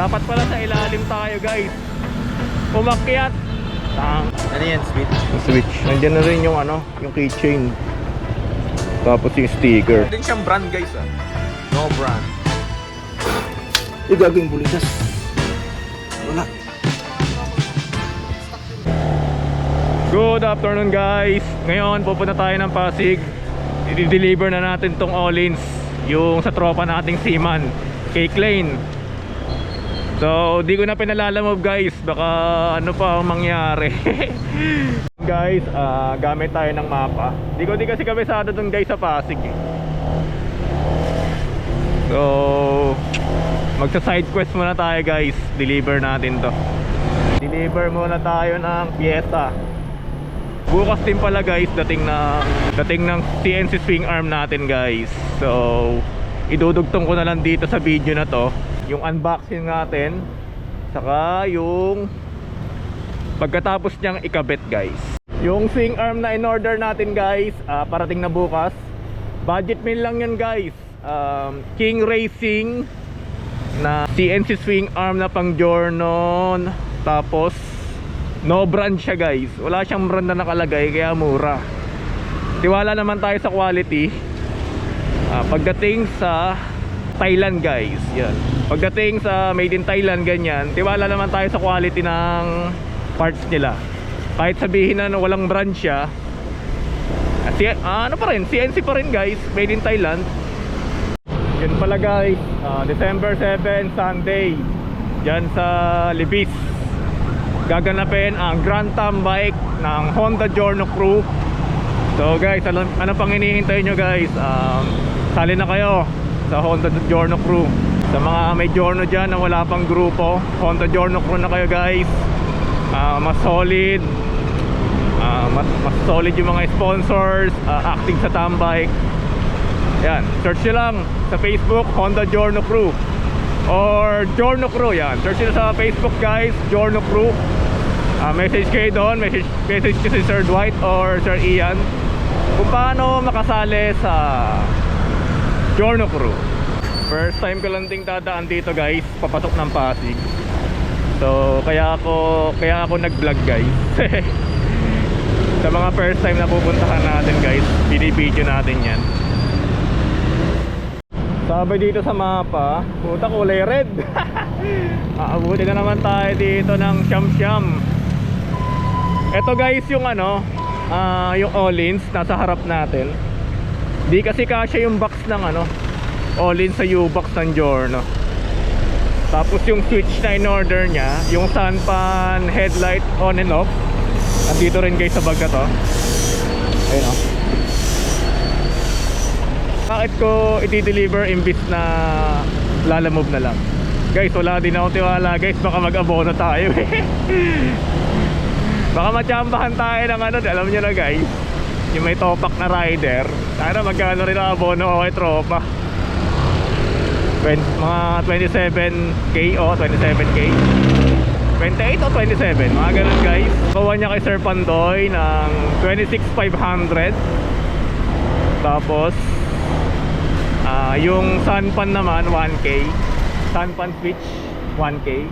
Dapat pala sa ilalim tayo guys. Umakyat. Tang. Ano yan, sweet? Switch. Nandiyan na rin yung ano, yung keychain. Tapos yung sticker. Din siyang brand guys ah. No brand. Yung gagawing bulitas. Wala. Good afternoon guys. Ngayon pupunta tayo ng Pasig. I-deliver na natin tong Olins. Yung sa tropa nating seaman. Cake Lane. So, di ko na pinalalamove guys. Baka ano pa ang mangyari. guys, ah, gamit tayo ng mapa. Di ko di kasi kabisado dun guys sa Pasig. eh. So, magsa side quest muna tayo guys. Deliver natin to. Deliver muna tayo ng pyesa. Bukas din pala guys dating ng dating ng CNC swing arm natin guys. So, idudugtong ko na lang dito sa video na to yung unboxing natin saka yung pagkatapos niyang ikabit guys. Yung swing arm na in order natin guys, ah, parating na bukas. Budget meal lang yan guys. Um, King Racing na CNC swing arm na pang Jornon tapos no brand siya guys wala siyang brand na nakalagay kaya mura tiwala naman tayo sa quality Ah, pagdating sa Thailand guys yan pagdating sa made in Thailand ganyan tiwala naman tayo sa quality ng parts nila. Kahit sabihin na walang brand siya. Ah, si- ah, ano pa rin? CNC pa rin guys. Made in Thailand. Yun pala guys, ah, December 7, Sunday. Diyan sa Libis. Gaganapin ang Grand Tam Bike ng Honda Giorno Crew. So guys, ano, ano pang hinihintay nyo guys? Um, sali na kayo sa Honda Giorno Crew Sa mga may Giorno dyan na wala pang grupo Honda Giorno Crew na kayo guys Ah, Mas solid Ah, mas, mas solid yung mga sponsors ah, Acting sa Tam Bike yan, search nyo lang sa Facebook Honda Giorno Crew or Giorno Crew yan. Search nyo sa Facebook guys, Giorno Crew. Ah, message kayo doon, message, message ko si Sir Dwight or Sir Ian kung paano makasali sa Giorno Crew. First time ko lang ding dadaan dito guys, papasok ng Pasig. So, kaya ako kaya ako nag-vlog guys. sa mga first time na pupuntahan natin guys, binibideo natin yan. Sabay dito sa mapa, puta kulay red. Aabuti na naman tayo dito ng Siyam Siyam. Ito guys yung ano, ah, yung Olins nasa harap natin. Di kasi kasya yung box ng ano, Olins sa U-box ng Giorno. Tapos yung switch na in order niya, yung sunpan headlight on and off. Nandito rin guys sa bag na to. Ayun oh. Bakit ko i-deliver imbis na lalamove na lang? Guys, wala din ako tiwala guys, baka mag-abono tayo eh. baka matsambahan tayo ng ano, alam nyo na guys, yung may topak na rider. Sana magkano rin ang abono ko kay tropa. 20, mga 27k o 27k. 28 o 27, mga ganun guys. Kawa niya kay Sir Pandoy ng 26,500. Tapos, Ah, yung Sunpan naman 1K. Sunpan switch 1K.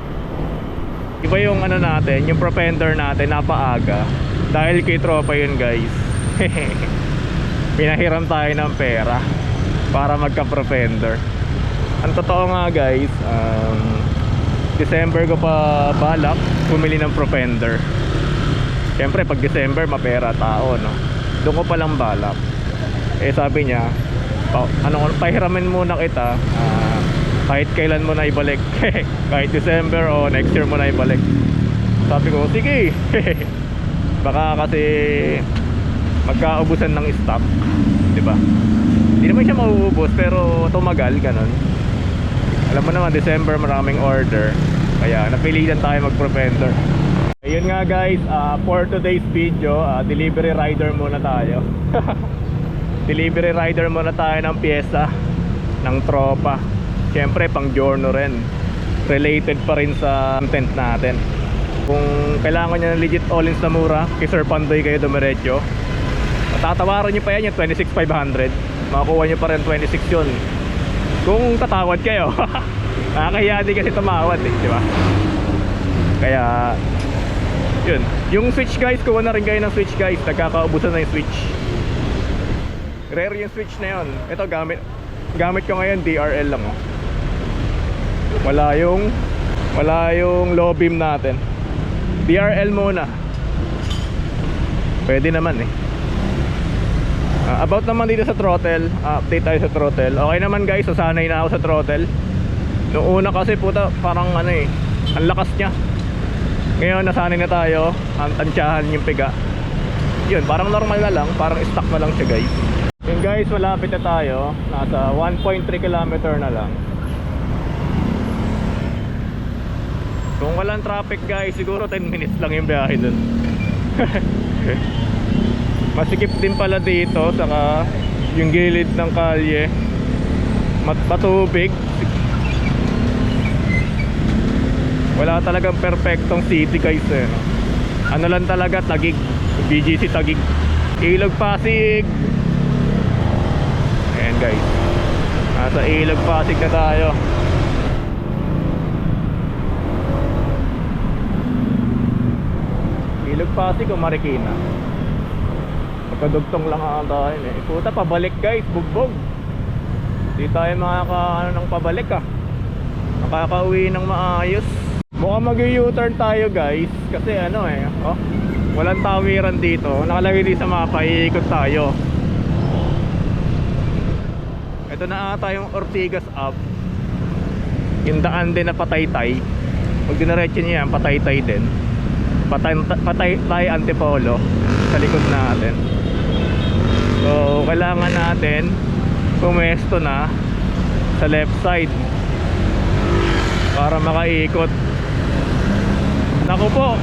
Iba yung ano natin, yung propender natin napaaga. Dahil kay tropa yun, guys. Pinahiram tayo ng pera para magka-propender. Ang totoo nga, guys, um, December ko pa balak bumili ng propender. Siyempre, pag December, mapera tao, no? Doon ko palang balak. Eh, sabi niya, pa, ano, pahiramin muna kita ah, kahit kailan mo na ibalik kahit December o next year mo na ibalik sabi ko sige baka kasi magkaubusan ng stock di ba hindi naman siya mauubos pero tumagal ganun alam mo naman December maraming order. Kaya napilitan tayo mag propender ayun nga guys ah, for today's video ah, delivery rider muna tayo. Delivery rider muna tayo ng pyesa ng tropa. Syempre pang giorno rin. Related pa rin sa content natin. Kung kailangan nyo ng legit all-ins na mura kay Sir Pandoy kayo dumiretso. Tatawaran nyo pa yan yung 26,500 makakuha nyo pa rin 26 yun kung tatawad kayo Nakakahiya din kasi tumawad eh, di ba? Kaya, yun. Yung switch guys, kuha na rin kayo ng switch guys. Nagkakaubusan na yung switch. Rare yung switch na yun. Ito gamit, gamit ko ngayon DRL lang oh. Wala yung, wala yung low beam natin. DRL muna. Pwede naman eh. Ah, about naman dito sa throttle, ah, update tayo sa throttle. Okay naman guys, sasanay na ako sa throttle. Noong una kasi puta, parang ano eh, ang lakas niya. Ngayon nasanay na tayo, ang tansyahan yung piga. Yun, parang normal na lang, parang stock na lang siya guys. Yun guys, malapit na tayo. Nasa 1.3 kilometer na lang. Kung walang traffic guys, siguro 10 minutes lang yung biyahe dun. Masikip din pala dito, saka yung gilid ng kalye. Mat matubig. Wala talagang perfectong city guys eh. No? Ano lang talaga, tagig. BGC tagig. Ilog Pasig. Ayan guys. Nasa Ilog Pasig na tayo. Ilog Pasig o Marikina? Magkadugtong lang ang tayo eh. Puta, pabalik guys, bugbog. Di tayo makaka ano ng pabalik ah. Makakauwi ng maayos. Mukhang mag-U-turn tayo guys. Kasi ano eh, oh, walang tawiran dito. Nakalagay din sa mapa, iikot tayo. Ito na ata yung Ortigas up. Yung daan din na patay-tay. Pag dinaretso niya yan, patay-tay din. Patay, patay tay antipolo sa likod natin. So, kailangan natin pumesto na sa left side para makaikot. Naku po,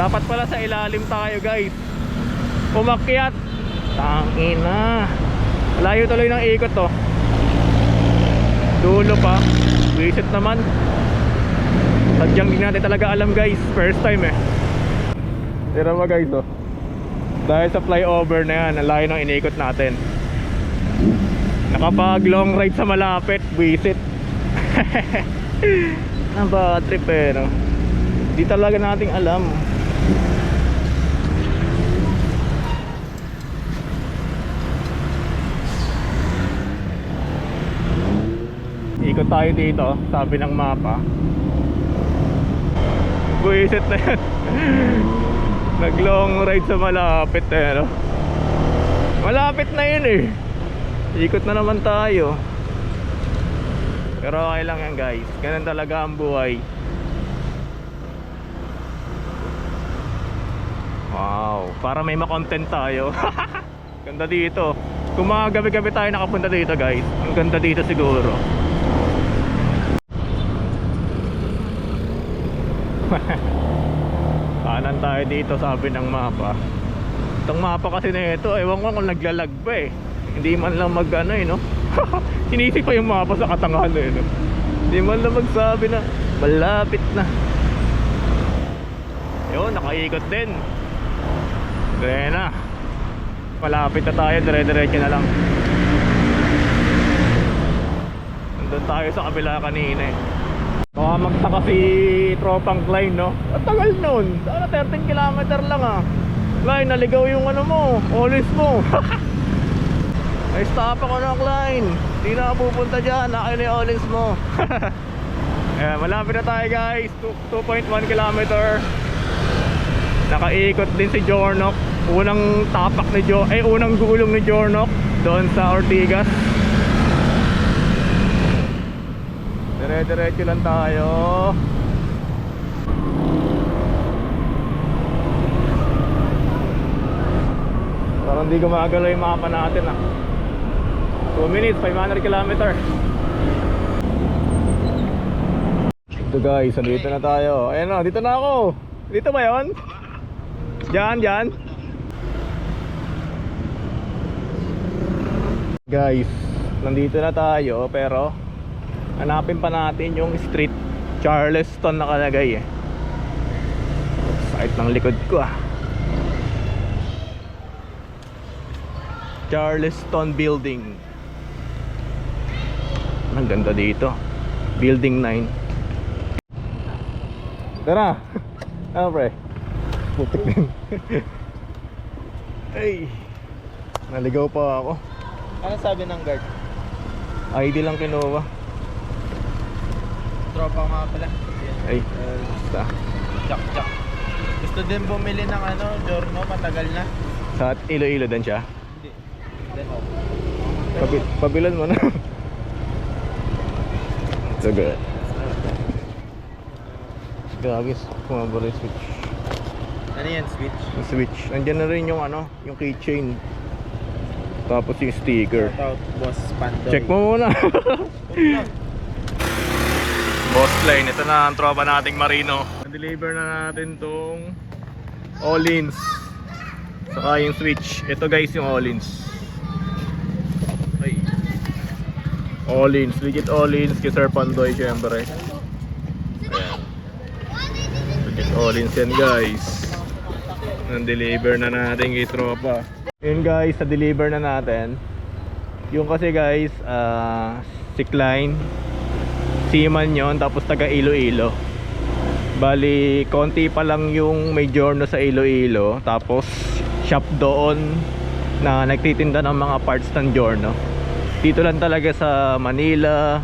dapat pala sa ilalim tayo guys. Umakyat. Tangina. Layo tuloy ng ikot to. Dulo pa. Visit naman. Sadyang di natin talaga alam guys. First time eh. Tira mo guys oh. Dahil sa flyover na yan, ang layo ng inikot natin. Nakapag long ride sa malapit, visit. Ang bad trip eh, no? Di talaga nating alam. Ikot tayo dito, sabi ng mapa. Buisit na yan. Nag long ride sa malapit eh, no? Malapit na yun eh. Ikot na naman tayo. Pero okay lang yan guys. Ganun talaga ang buhay. Wow, para may makontent tayo. ganda dito. Kung mga gabi-gabi tayo nakapunta dito guys, ang ganda dito siguro. Kanan tayo dito sabi ng mapa. Itong mapa kasi na ito, ewan ko kung naglalag ba eh. Hindi man lang mag ano eh no. Sinisip pa yung mapa sa katangahan eh no. Hindi man lang magsabi na malapit na. Yun, nakaikot din. Dire na. Malapit na tayo, dire-diretso na lang. Nandun tayo sa kabila kanina eh. Baka magtaka si Tropang Klein, no? At tagal nun. Sana 13 kilometer lang ah. Klein, naligaw yung ano mo, always mo. Ay, stop ako ng Klein. Di na pupunta dyan. Akin na yung always mo. Ayan, malapit na tayo guys. Two- 2.1 kilometer. Nakaikot din si Jornok. Unang tapak ni Jo, eh unang gulong ni Jornok doon sa Ortigas. Dire-diretso lang tayo. Parang hindi gumagalaw yung mapa natin ah. 2 minutes, 500 kilometer. Ito guys, andito na tayo. Ayan na, dito na ako. Dito ba yon? Diyan, diyan. Guys, nandito na tayo pero hanapin pa natin yung street Charleston nakalagay eh. Sakit ng likod ko ah. Charleston Building. Ang ganda dito. Building 9. Tara! Ano pre? Putik din. Ay! Naligaw pa ako. Ano sabi ng guard? ID lang kinuha. Tropa nga pala. Ay, basta. Chak chak. Gusto din bumili ng ano, Jorno, matagal na. Sa Iloilo din siya. Hindi. Then, oh. Pabi pabilan mo na. so good. Grabe, kumabara yung switch. Ano yan, switch? Yung switch. Andyan na rin yung ano, yung keychain. Tapos yung sticker. Shout out, Boss Pandoy. Check mo muna. Boss Line, ito na ang tropa nating Marino. Deliver na natin tong All-ins. Saka yung switch. Ito guys yung All-ins. Ay. All-ins. Legit All-ins kay Sir Pandoy syempre. Ayan. Legit All-ins yan guys. Nang-deliver na natin kay tropa. Yun guys, sa deliver na natin. Yung kasi guys, ah, si Klein, Seaman yon tapos taga Iloilo. Bali, konti pa lang yung may giorno sa Iloilo, tapos shop doon na nagtitinda ng mga parts ng giorno. Dito lang talaga sa Manila,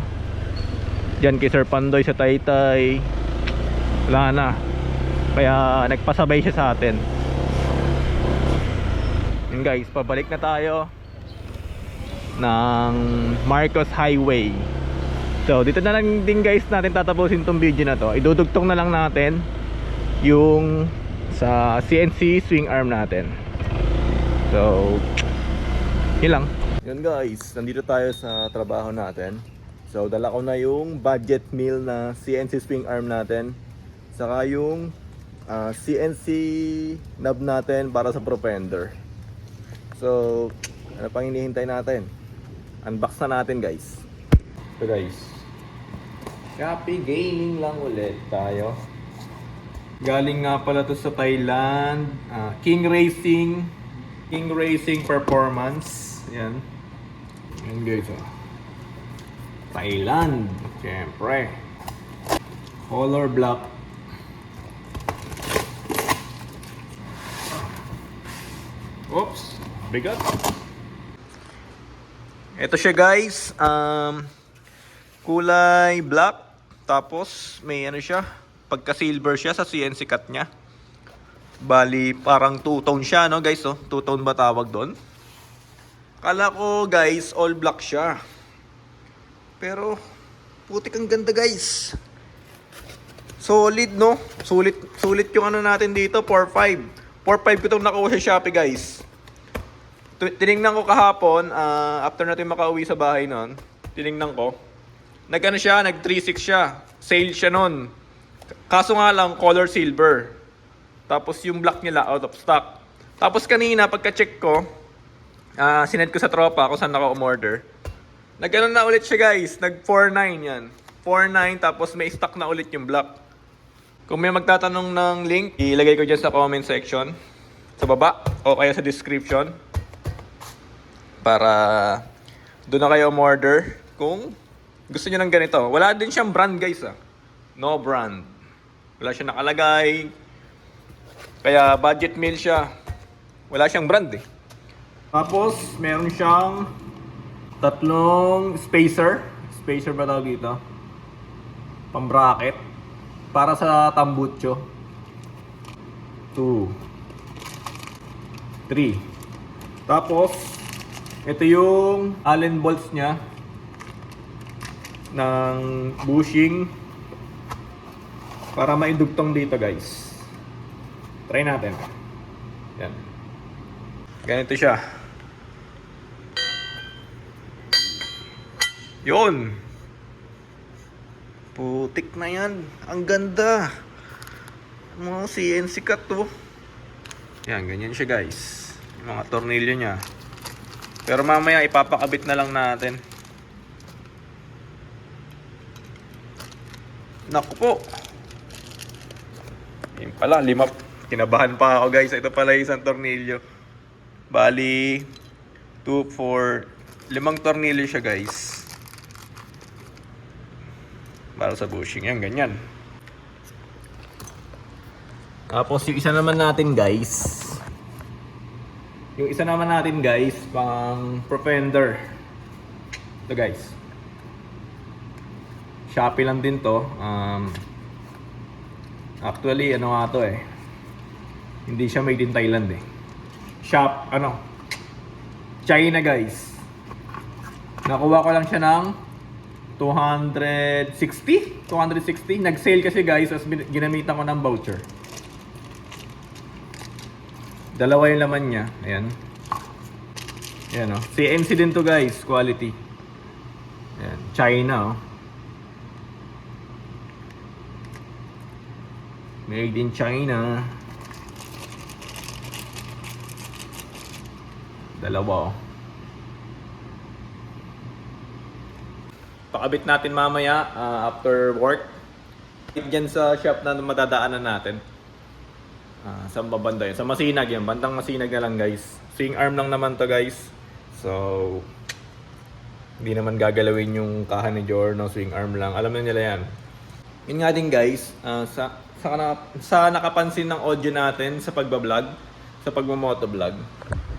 Diyan kay Sir Pandoy sa Taytay. Wala na. Kaya nagpasabay siya sa atin. Yun guys, pabalik na tayo ng Marcos Highway. So, dito na lang din guys natin tatapusin tong video na to. Idudugtong na lang natin yung sa CNC swing arm natin. So, yun lang. Yun guys, nandito tayo sa trabaho natin. So, dala ko na yung budget meal na CNC swing arm natin. Saka yung ah, CNC knob natin para sa propender. So, ano pang hinihintay natin? Unbox na natin guys. So guys, Shopee Gaming lang ulit tayo. Galing nga pala to sa Thailand. Ah, King Racing. King Racing Performance. Yan. Yan guys. Oh. Thailand. Siyempre. Color black. Oops. Bigat. Ito siya guys. Um, kulay black. Tapos may ano siya. Pagka silver siya sa CNC cut niya. Bali parang two-tone siya no guys. Oh. Two-tone ba tawag doon? Kala ko guys all black siya. Pero putik ang ganda guys. Solid no? Sulit sulit yung ano natin dito 4.5. 4.5 ko itong nakuha sa Shopee guys. Tiningnan ko kahapon, ah, after natin makauwi sa bahay nun, tiningnan ko. Nag ano siya, nag 3.6 siya. Sale siya nun. Kaso nga lang, color silver. Tapos yung black nila out of stock. Tapos kanina, pagka-check ko, ah sinend ko sa tropa kung saan ako umorder. Nag-ano na ulit siya guys, nag 4.9 yan. 4.9 tapos may stock na ulit yung black. Kung may magtatanong ng link, ilagay ko dyan sa comment section. Sa baba o kaya sa description. Para doon na kayo umorder kung gusto niyo ng ganito. Wala din siyang brand guys ah. No brand. Wala siyang nakalagay. Kaya budget meal siya. Wala siyang brand eh. Tapos meron siyang tatlong spacer. Spacer ba tawag dito? Pang bracket. Para sa tambucho. 2 3 Tapos ito yung allen bolts niya ng bushing para maidugtong dito guys. Try natin. Yan. Ganito siya. Yun. Putik na yan. Ang ganda. Mga CNC cut to. Yan, ganyan siya guys. Mga tornilyo niya. Pero mamaya ipapakabit na lang natin. Naku po. Yun pala, lima. Kinabahan pa ako guys. Ito pala isang tornilyo. Bali, 2, 4, limang tornilyo siya guys. para sa bushing. Yan, ganyan. Tapos yung isa naman natin guys, yung isa naman natin guys, pang propender. Ito guys. Shopee lang din to. Um, actually, ano nga to eh. Hindi siya made in Thailand eh. Shop, ano, China guys. Nakuha ko lang siya ng 260? 260? Nag-sale kasi guys, as ginamitan ko ng voucher. Dalawa yung laman niya. Ayan. Ayan o. CNC din to guys. Quality. Ayan. China oh. Made in China. Dalawa oh. Pakabit natin mamaya ah, after work. Diyan sa shop na madadaanan natin. Ah, saan ba banda yun? Sa Masinag yan. Bandang Masinag na lang guys. Swing arm lang naman to guys. So, hindi naman gagalawin yung kahan ni Jorno. Swing arm lang. Alam na nila yan. Yun nga din guys, ah, sa, sa, na- sa nakapansin ng audio natin sa pagbablog, sa pagmamotovlog,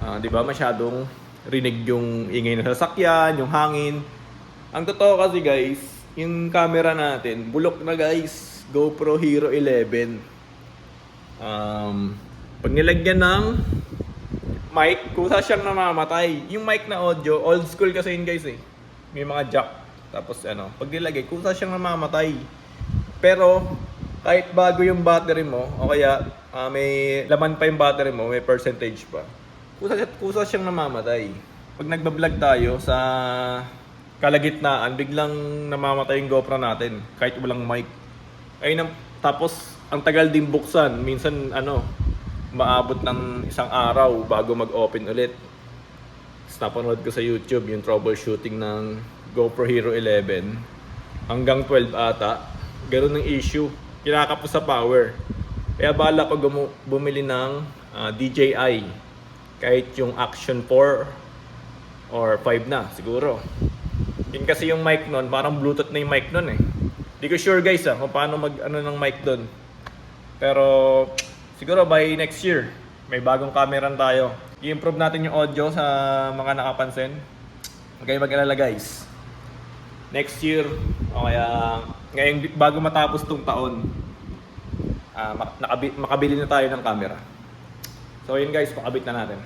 ah, di ba masyadong rinig yung ingay ng sasakyan, yung hangin. Ang totoo kasi guys, yung camera natin, bulok na guys, GoPro Hero 11. Um, pag nilagyan ng mic, kusa siyang namamatay. Yung mic na audio, old school kasi yun guys eh. May mga jack. Tapos ano, pag nilagay, kusa siyang namamatay. Pero, kahit bago yung battery mo, o kaya ah, may laman pa yung battery mo, may percentage pa, kusa, kusa siyang namamatay. Pag nagbablog tayo sa kalagitnaan, biglang namamatay yung GoPro natin, kahit walang mic. Ang, tapos, ang tagal din buksan. Minsan, ano, maabot ng isang araw bago mag-open ulit. Tapos napanood ko sa YouTube yung troubleshooting ng GoPro Hero 11 hanggang 12 ata. Ganun ang issue. Kinakapos sa power. Kaya bala ko bumili ng ah, DJI. Kahit yung Action 4 or 5 na siguro. Yun kasi yung mic nun, parang Bluetooth na yung mic nun eh. Di ko sure guys ah, kung paano mag ano ng mic doon. Pero siguro by next year, may bagong camera tayo. I-improve natin yung audio sa mga nakapansin. Kayo mag-alala guys. Next year, o kaya ngayong bago matapos tong taon, ah, mak- nakabi- makabili na tayo ng camera. So yun guys, pakabit na natin.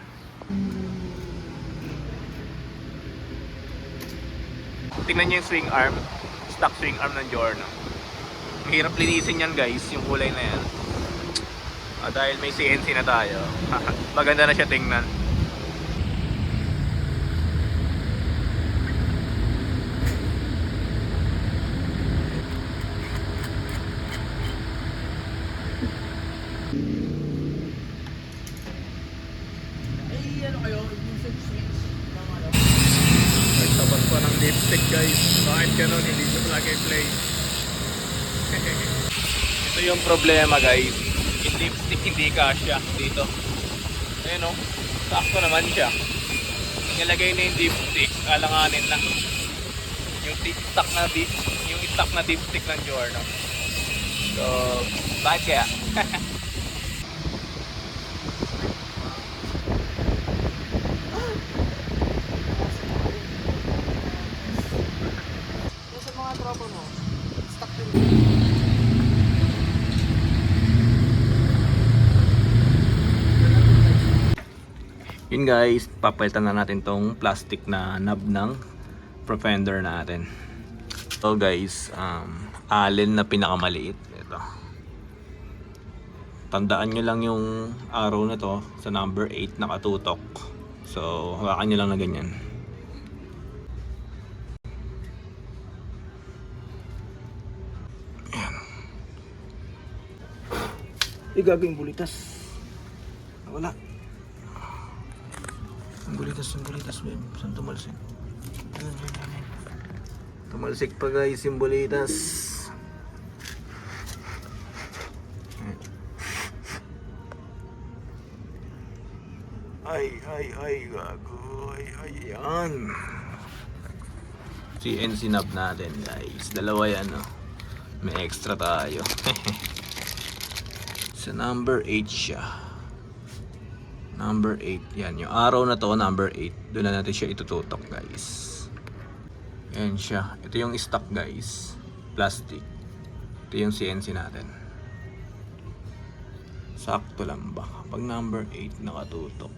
Tingnan niyo yung swing arm. Stock swing arm ng Giorno. Ang hirap linisin yan guys, yung kulay na yan. Ah, dahil may CNC na tayo. Maganda na siya tingnan. Ay, ano kayo? Usage switch ng ano? Nagtabas pa ng lipstick guys. Bakit ganun? Hindi siya plug and play. Ito yung problema guys. Yung lipstick hindi kasya dito. Ayun o. Sakto naman siya. Nilagay na yung dipstick. Alanganin na. Yung tip stock na yung stock na dipstick ng Giorno. So, bakit kaya? Yung sa mga tropa mo, stuck din. Yun guys, papalitan na natin tong plastic na knob ng propender natin. So guys, um, allen na pinakamaliit. Ito. Tandaan nyo lang yung arrow na to sa number 8 nakatutok. So, hawakan nyo lang na ganyan. Ayan. Eh, gagawin bulitas. Wala. Ang bulitas, ang bulitas, babe. Saan tumalsik? Ayan. Tumalsik pa guys yung bulitas. Ay, ay, ay, gago. Ay, ay, yan. CNC knob natin guys. Dalawa yan, oh. May extra tayo. Sa number 8 siya. Number 8. Yan. Yung araw na to, number 8. Doon na natin siya itututok, guys. Yan siya. Ito yung stock, guys. Plastic. Ito yung CNC natin. Sakto lang ba? Pag number 8 nakatutok.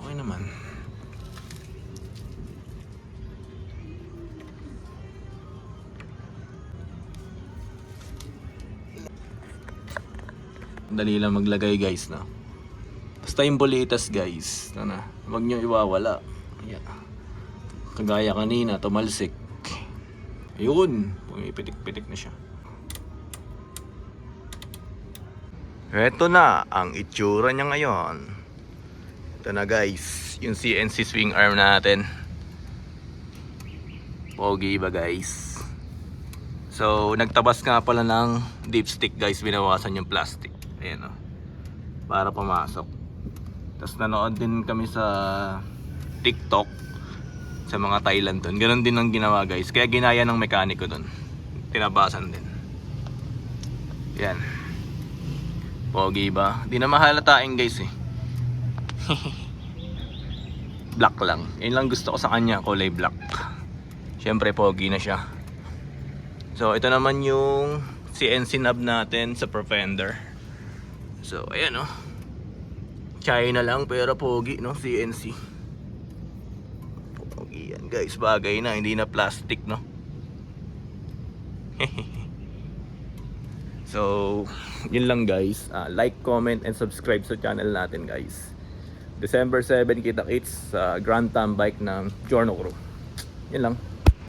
Okay naman. Dali lang maglagay guys no. Basta yung bolitas guys. Na. Huwag nyo iwawala. Yeah. Kagaya kanina, tumalsik. Ayun. Pumipitik-pitik na siya. Ito na ang itsura niya ngayon. Ito na guys, yung CNC swing arm natin. Pogi ba guys? So, nagtabas nga pala ng dipstick guys, binawasan yung plastic. Ayan o. Para pumasok. Tapos nanood din kami sa TikTok sa mga Thailand doon. Ganon din ang ginawa guys. Kaya ginaya ng mekaniko doon. Tinabasan din. Yan. Pogi ba? Di na mahalatain guys eh. black lang. Yun lang gusto ko sa kanya, kulay black. Siyempre pogi na siya. So ito naman yung CNC knob natin sa Profender. So ayan oh. China lang pero pogi no CNC. Pogi yan guys, bagay na hindi na plastic no. So, yun lang guys. Ah, like, comment, and subscribe sa channel natin guys. December 7 kita kits sa Grand Tam Bike ng Giorno Crew. Yun lang.